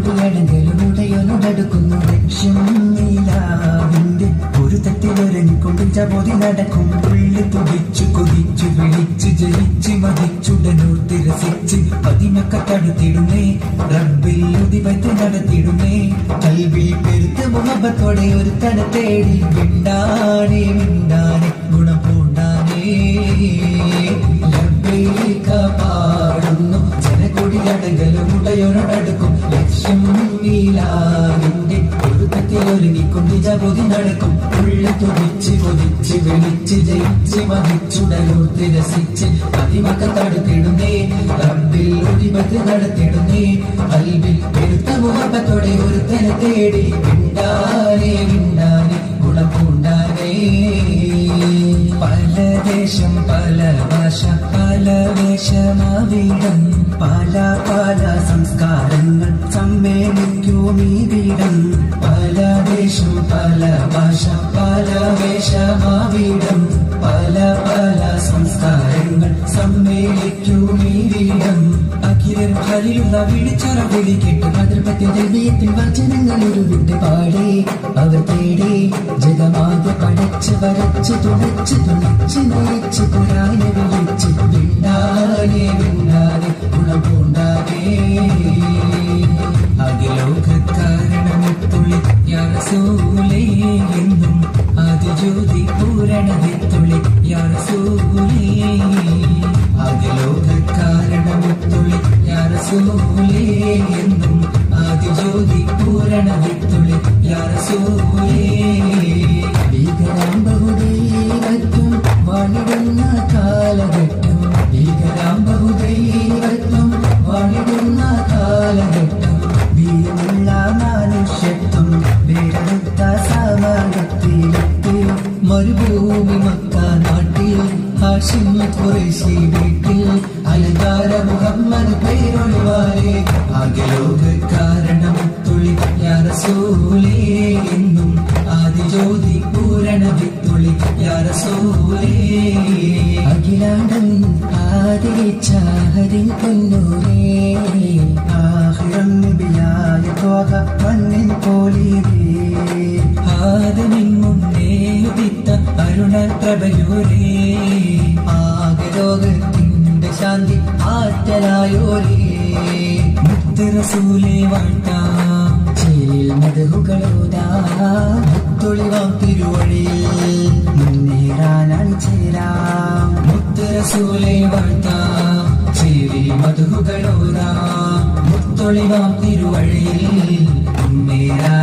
ഉടയൊന്നുടടുക്കുന്നു ലക്ഷ്യം നീലാവിന്റെ ഒരു തട്ടിലൊരങ്ങിക്കൊണ്ടും ചപോതി നടക്കും പുള്ളി തുടിച്ചു കൊതിച്ചു വിളിച്ച് ജയിച്ച് മതിച്ചുടനൂർ തിരസിച്ച് പതിമൊക്കെ തടുത്തിടുന്നേ റബ്ബിൽ ഉതിവത്ത് നടത്തിടുന്നേ കൽവിൽ പെരുത്ത മുഹബത്തോടെ ഒരു തന തേടി മിണ്ടാനേ മിണ്ടാനേ ഉള്ളു തുടിച്ച് കൊതിച്ച് വിളിച്ച് ജയിച്ച് മതിച്ചുടലൂർത്തി രസിച്ച് പതിമക്ക തടുത്തിടുന്നേ റബ്ബിൽ ഒടിമത്ത് നടത്തിടുന്നേ അൽബിൽ പെരുത്ത മുഹബത്തോടെ ഒരു തേടി മിണ്ടാനേ മിണ്ടാനേ ഗുണം പൂണ്ടാനേ പല ദേശം പല പല പല പല സംസ്കാരങ്ങൾ സമ്മേളിക്കും ഈ വീടം ദേശം പല ഭാഷ പല വേഷമാവിടം പല പല സംസ്കാരങ്ങൾ സമ്മേളിക്കും ഈ വീടം അഖിലൻ ഹലിലുള്ള വിളിച്ചറ വിളിക്കെട്ട് ഭദ്രപത്തിന്റെ ഹൃദയത്തിൽ വചനങ്ങൾ ഒരു വിട്ട് പാടി. അവർ തേടി ജഗമാകെ പടച്ച് വരച്ച് തുടച്ച് തുണച്ച് നയിച്ച് പുരാന വിളിച്ച് വിണ്ടാനെ യാസൂലേ എന്നും ആദിജ്യോതി പൂരണവിത്തുള്ളി യാസൂലേ ഭീകരാം ബഹുദൈവത്വം വാണിടുന്ന കാലഘട്ടം ഭീകരാം ബഹുദൈവത്വം വാണിടുന്ന കാലഘട്ടം വീരമുള്ള മനുഷ്യത്വം വേറെടുത്ത സമാജത്തിലെത്തി മരുഭൂമി മക്ക നാട്ടിൽ ഹാഷിം ഖുറൈശി വീട്ടിൽ അലങ്കാര മുഹമ്മദ് പേരൊളിവാരെ അകലോക തുളി യാറസൂലേ എന്നും ആദിജ്യോതി പൂരണ വിത്തുള്ളി യാറസൂലേ അഖിലാണ്ടൻ ആദരിച്ചാഹരിൻ പൊന്നൂരേ ആഹിറം നബിയായ തോക മണ്ണിൻ പോലീരേ ആദമിൻ മുന്നേ ഉദിത്ത അരുണ പ്രഭയൂരേ. ശാന്തി ആറ്റലായോരേ. മുത്തറസൂലേ വാഴ്ത്താം ചേലിൽ മതകുകളോടാ മുത്തൊളിവാം തിരുവഴിയിൽ മുന്നേറാനാണ് ചേരാം. മുത്തരസൂലെ വാഴ്ത്താം ചേലിൽ മതകുകളോടാ മുത്തൊളിവാം തിരുവഴിയിൽ മുന്നേറാനണി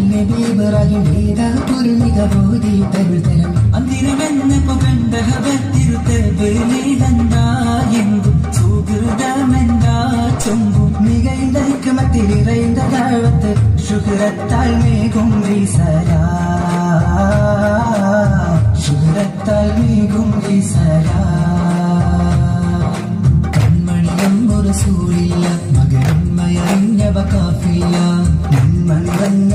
പിന്നെ കൺമണിയും ഒരു സൂഴില്ല മകരമ്മയറിഞ്ഞവ കാഫില്ല.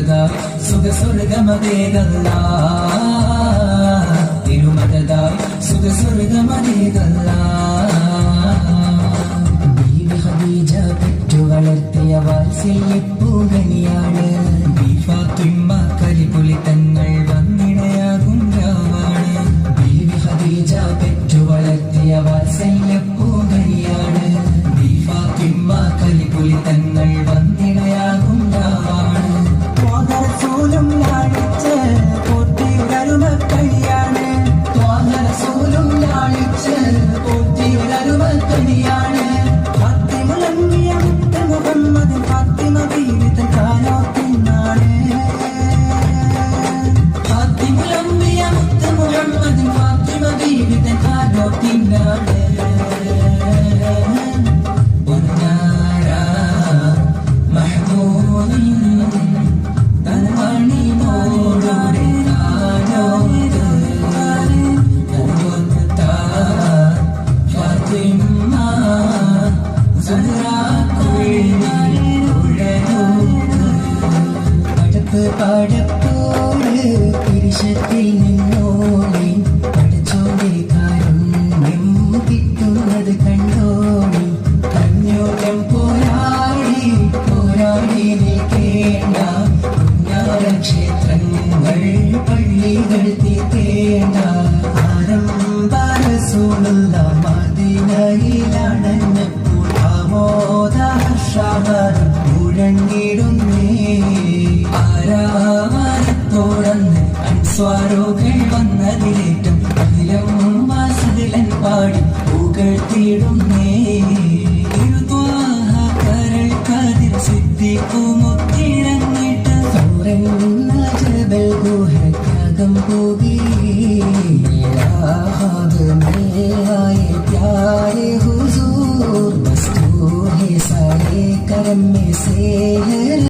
തിരുമതതായി സുഖസ്വർഗമതേകല്ല തിരുമതതായി സുഖസ്വർഗമതേകല്ല ബീവി ഖദീജ പെറ്റു വളർത്തിയ വാത്സല്യപ്പൂകനിയാണ് ബീ പൂക്കൾ വന്നതിലേറ്റം അതിലവും വാസതിലൻ പാടി. പൂക്കൾ തീടുന്നേ സിദ്ധിക്കുമുത്തിരങ്ങിട്ട് സൗരൻ ജബൽ ഗുഹയ്ക്കകം പോകി. हुजूर बस तू ही सारे करम से है